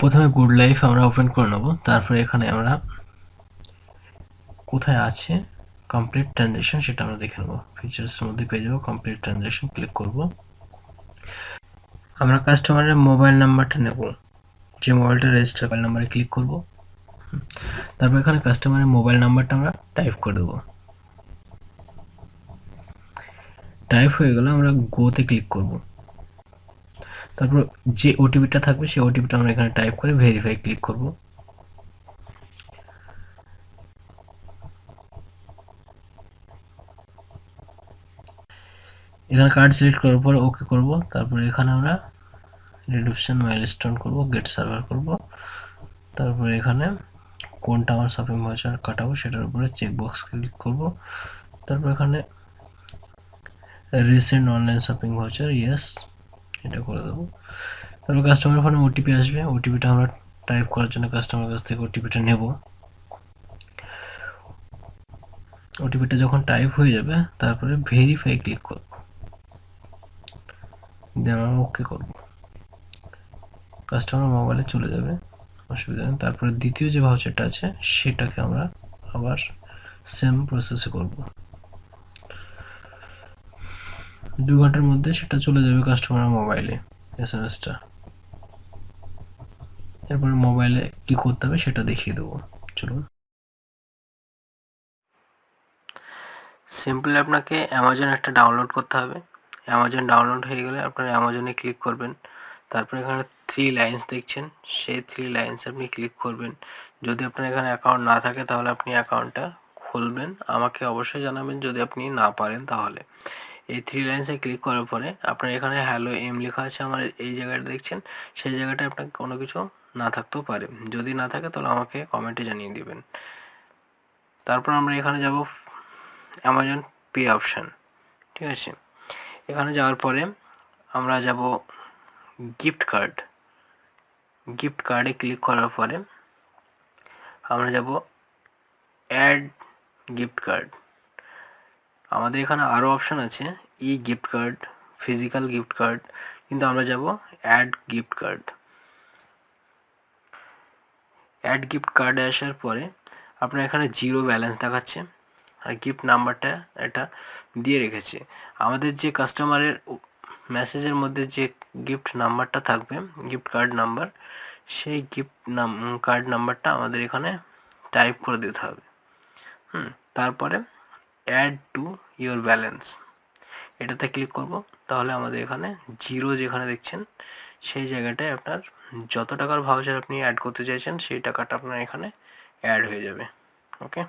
প্রথমে good life আমরা open করে নেব, তারপরে এখানে আমরা কোথায় আছে? কমপ্লিট ট্রানজ্যাকশন সেটা আমরা দেখে নেব। ফিচার্সের মধ্যে পেয়ে যাব কমপ্লিট ট্রানজ্যাকশন ক্লিক করব। আমরা কাস্টমারের মোবাইল নাম্বারটা নেব। যে মোবাইলটা রেজিস্টার মোবাইল নাম্বারে ক্লিক করব। তারপর এখানে কাস্টমারের মোবাইল নাম্বারটা আমরা টাইপ করে দেবো। টাইপ হয়ে গেলে আমরা গোতে ক্লিক করব। তারপর যে ওটিপিটা থাকবে, সেই ওটিপিটা আমরা এখানে টাইপ করে ভেরিফাই ক্লিক করব। এখানে কার্ড সিলেক্ট করার পর ওকে করব। তারপরে এখানে আমরা রিডাপশন মাইলস্টোন করব গেট সার্ভার করব। তারপরে এখানে কোনটা আমার শপিং ভাউচার কাটাবো, সেটার উপরে চেক বক্স ক্লিক করব। তারপর এখানে recent online shopping voucher yes এটা করে দেবো। তারপর কাস্টমার ফোনে ওটিপি আসবে। ওটিপিটা আমরা টাইপ করার জন্য কাস্টমার কাছ থেকে ওটিপিটা নেব। ওটিপিটা যখন টাইপ হয়ে যাবে, তারপরে ভেরিফাই ক্লিক করব। দিয়ে আমরা ওকে করব। কাস্টমার মোবাইলে চলে যাবে, অসুবিধা নেই। তারপরে দ্বিতীয় যে ভাউচারটা আছে, সেটাকে আমরা আবার সেম প্রসেসে করব। দু ঘণ্টার মধ্যে সেটা চলে যাবে কাস্টমার মোবাইলে এস এম এরপরে মোবাইলে কি করতে হবে সেটা দেখিয়ে দেবো। চলুন। সিম্পলি আপনাকে অ্যামাজন একটা ডাউনলোড করতে হবে। অ্যামাজন ডাউনলোড হয়ে গেলে আপনার অ্যামাজনে ক্লিক করবেন। তারপরে এখানে থ্রি লাইন্স দেখছেন। সেই থ্রি লাইন্স আপনি ক্লিক করবেন। যদি আপনার এখানে অ্যাকাউন্ট না থাকে তাহলে আপনি অ্যাকাউন্টটা খুলবেন। আমাকে অবশ্যই জানাবেন যদি আপনি না পারেন তাহলে। এই থ্রি লাইন্সে ক্লিক করার পরে আপনার এখানে হ্যালো এম লেখা আছে, আমার এই জায়গাটা দেখছেন, সেই জায়গাটায় আপনার কোনো কিছু না থাকতেও পারে। যদি না থাকে তাহলে আমাকে কমেন্টে জানিয়ে দিবেন। তারপর আমরা এখানে যাব অ্যামাজন পে অপশান ঠিক আছে? এখানে যাওয়ার পরে আমরা যাব গিফট কার্ড গিফট কার্ডে ক্লিক করার পরে আমরা যাব অ্যাড গিফট কার্ড আমাদের এখানে আরও অপশান আছে E gift card physical gift card কিন্তু আমরা যাব add gift card add gift কার্ডে আসার পরে আপনার এখানে জিরো ব্যালেন্স দেখাচ্ছে আর গিফট নাম্বারটা এটা দিয়ে রেখেছে। আমাদের যে কাস্টমারের মেসেজের মধ্যে যে গিফট নাম্বারটা থাকবে গিফট কার্ড নাম্বার সেই গিফট নাম কার্ড নাম্বারটা আমাদের এখানে টাইপ করে দিতে হবে। হুম, তারপরে অ্যাড টু ইওর ব্যালেন্স এটাতে ক্লিক করব। তাহলে আমাদের এখানে জিরো যেখানে দেখছেন, সেই জায়গাটায় আপনার যত টাকার ভাউচার আপনি অ্যাড করতে চাইছেন, সেই টাকাটা আপনার এখানে অ্যাড হয়ে যাবে। ওকে